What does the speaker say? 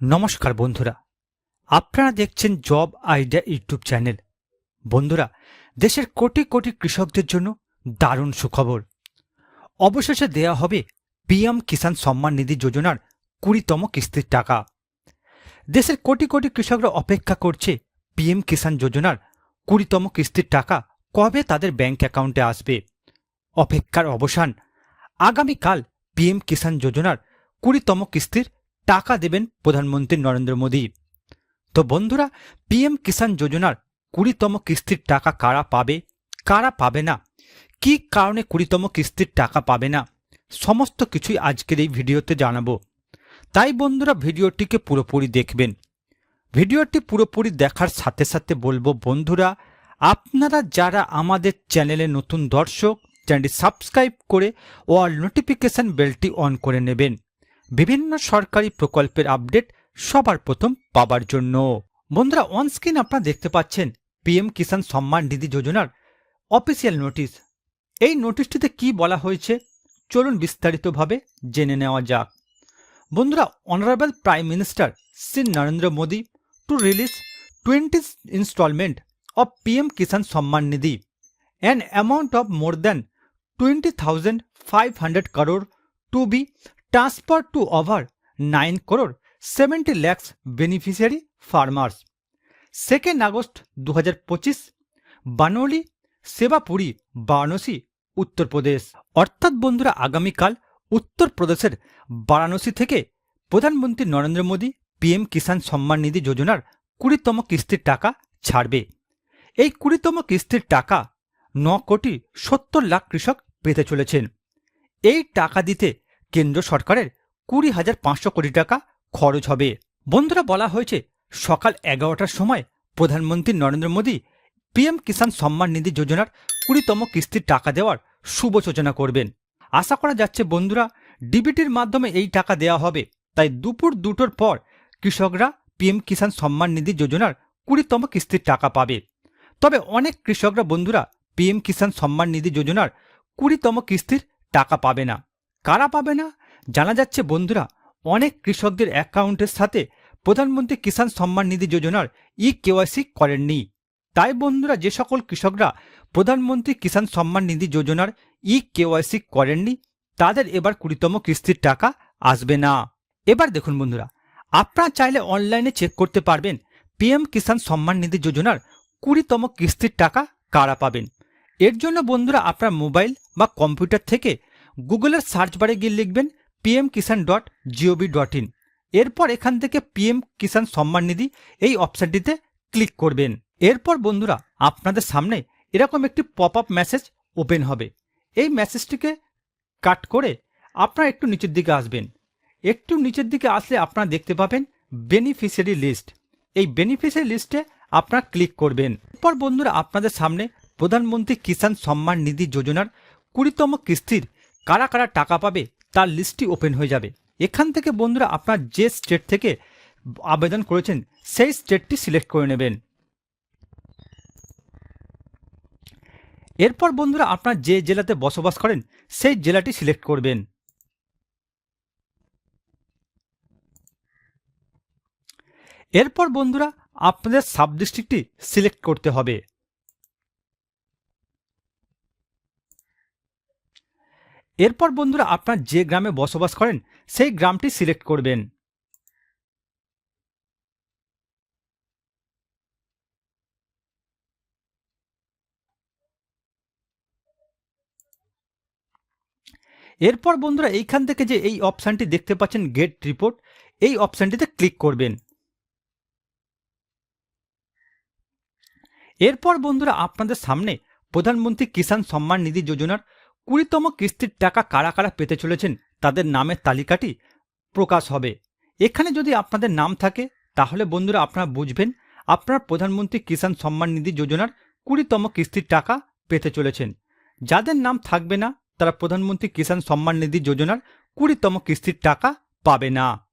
নমস্কার বন্ধুরা। আপনারা দেখছেন জব আইডিয়া ইউটিউব চ্যানেল। বন্ধুরা, দেশের কোটি কোটি কৃষকদের জন্য দারুণ সুখবর। অবশেষে দেয়া হবে পিএম কিষাণ সম্মান নিধি যোজনার কুড়িতম কিস্তির টাকা। দেশের কোটি কোটি কৃষকরা অপেক্ষা করছে পিএম কিষাণ যোজনার কুড়িতম কিস্তির টাকা কবে তাদের ব্যাংক অ্যাকাউন্টে আসবে। অপেক্ষার অবসান। আগামীকাল পিএম কিষাণ যোজনার কুড়িতম কিস্তির টাকা দেবেন প্রধানমন্ত্রী নরেন্দ্র মোদী। তো বন্ধুরা পিএম কিষাণ যোজনার কুড়িতম কিস্তির টাকা কারা পাবে? কারা পাবে না? কি কারণে কুড়িতম কিস্তির টাকা পাবে না? সমস্ত কিছুই আজকের এই ভিডিওতে জানাব। তাই বন্ধুরা, ভিডিওটিকে পুরোপুরি দেখবেন। ভিডিওটি পুরোপুরি দেখার সাথে সাথে বলব, বন্ধুরা, আপনারা যারা আমাদের চ্যানেলে নতুন দর্শক, চ্যানেলটি সাবস্ক্রাইব করে অল নোটিফিকেশন বেলটি অন করে নেবেন। বিভিন্ন সরকারি প্রকল্পের আপডেট সবার প্রথম পাবার জন্য। বন্ধুরা অন স্ক্রিন আপনারা দেখতে পাচ্ছেন পিএম কিষাণ সম্মান নিধি যোজনার অফিসিয়াল নোটিশ এই নোটিশটিতে কি বলা হয়েছে? চলুন বিস্তারিতভাবে জেনে নেওয়া যাক। বন্ধুরা honourable prime minister Shri Narendra Modi to release twenty instalment of PM Kisan Samman Nidhi. An amount of more than twenty thousand five hundred crore to be transfer to over nine crore seventy lakhs beneficiary farmers second August দু হাজার পঁচিশ বানৌলি সেবাপুরি, বারাণসী উত্তরপ্রদেশ অর্থাৎ বন্ধুরা, আগামীকাল উত্তরপ্রদেশের বারাণসী থেকে প্রধানমন্ত্রী Narendra Modi PM Kisan Samman নিধি যোজনার কুড়িতম কিস্তির টাকা ছাড়বে। এই কুড়িতম কিস্তির টাকা ন কোটি সত্তর লাখ কৃষক পেতে চলেছেন। এই টাকা দিতে কেন্দ্র সরকারের কুড়ি হাজার পাঁচশো কোটি টাকা খরচ হবে। বন্ধুরা, বলা হয়েছে, সকাল এগারোটার সময় প্রধানমন্ত্রী নরেন্দ্র মোদী পিএম কিষাণ সম্মান নিধি যোজনার কুড়িতম কিস্তির টাকা দেওয়ার শুভ সূচনা করবেন। আশা করা যাচ্ছে, বন্ধুরা, ডিবিটির মাধ্যমে এই টাকা দেওয়া হবে। তাই দুপুর দুটোর পর কৃষকরা পিএম কিষাণ সম্মান নিধি যোজনার কুড়িতম কিস্তির টাকা পাবে। তবে অনেক কৃষকরা, বন্ধুরা, পিএম কিষাণ সম্মান নিধি যোজনার কুড়িতম কিস্তির টাকা পাবে না। কারা পাবে না? জানা যাচ্ছে বন্ধুরা, অনেক কৃষকদের অ্যাকাউন্টের সাথে প্রধানমন্ত্রী কিষাণ সম্মান নিধি যোজনার ই কেওয়াইসি করেননি। তাই বন্ধুরা, যে সকল কৃষকরা প্রধানমন্ত্রী কিষাণ সম্মান নিধি যোজনার ই কেওয়াইসি করেননি, তাদের এবার কুড়িতম কিস্তির টাকা আসবে না। এবার দেখুন বন্ধুরা, আপনারা চাইলে অনলাইনে চেক করতে পারবেন পিএম কিষাণ সম্মান নিধি যোজনার কুড়িতম কিস্তির টাকা কারা পাবেন। এর জন্য বন্ধুরা, আপনার মোবাইল বা কম্পিউটার থেকে গুগলের সার্চ বারে গিয়ে লিখবেন PM Kisan dot gov dot in এরপর এখান থেকে পিএম কিষাণ সম্মান নিধি এই অপশানটিতে ক্লিক করবেন। এরপর বন্ধুরা, আপনাদের সামনে এরকম একটি পপ আপ মেসেজ ওপেন হবে। এই মেসেজটিকে কাট করে আপনারা একটু নিচের দিকে আসবেন। একটু নিচের দিকে আসলে আপনারা দেখতে পাবেন বেনিফিশিয়ারি লিস্ট এই বেনিফিশিয়ারি লিস্টে আপনারা ক্লিক করবেন। এরপর বন্ধুরা, আপনাদের সামনে প্রধানমন্ত্রী কিষাণ সম্মান নিধি যোজনার কুড়িতম কিস্তির কারা কারা টাকা পাবে তার লিস্টটি ওপেন হয়ে যাবে। এখান থেকে বন্ধুরা আপনার যে স্টেট থেকে আবেদন করেছেন, সেই স্টেটটি সিলেক্ট করে নেবেন। এরপর বন্ধুরা আপনার যে জেলাতে বসবাস করেন, সেই জেলাটি সিলেক্ট করবেন। এরপর বন্ধুরা আপনাদের সাব ডিস্ট্রিক্টটি সিলেক্ট করতে হবে। এরপর বন্ধুরা আপনার যে গ্রামে বসবাস করেন, সেই গ্রামটি সিলেক্ট করবেন। এরপর বন্ধুরা এইখান থেকে যে এই অপশানটি দেখতে পাচ্ছেন গেট রিপোর্ট এই অপশানটিতে ক্লিক করবেন। এরপর বন্ধুরা আপনাদের সামনে প্রধানমন্ত্রী কিষাণ সম্মান নিধি যোজনার কুড়িতম কিস্তির টাকা কারা কারা পেতে চলেছেন, তাদের নামের তালিকাটি প্রকাশ হবে। এখানে যদি আপনাদের নাম থাকে, তাহলে বন্ধুরা আপনারা বুঝবেন, আপনার প্রধানমন্ত্রী কিষাণ সম্মান নিধি যোজনার কুড়িতম কিস্তির টাকা পেতে চলেছেন। যাদের নাম থাকবে না, তারা প্রধানমন্ত্রী কিষাণ সম্মান নিধি যোজনার কুড়িতম কিস্তির টাকা পাবে না।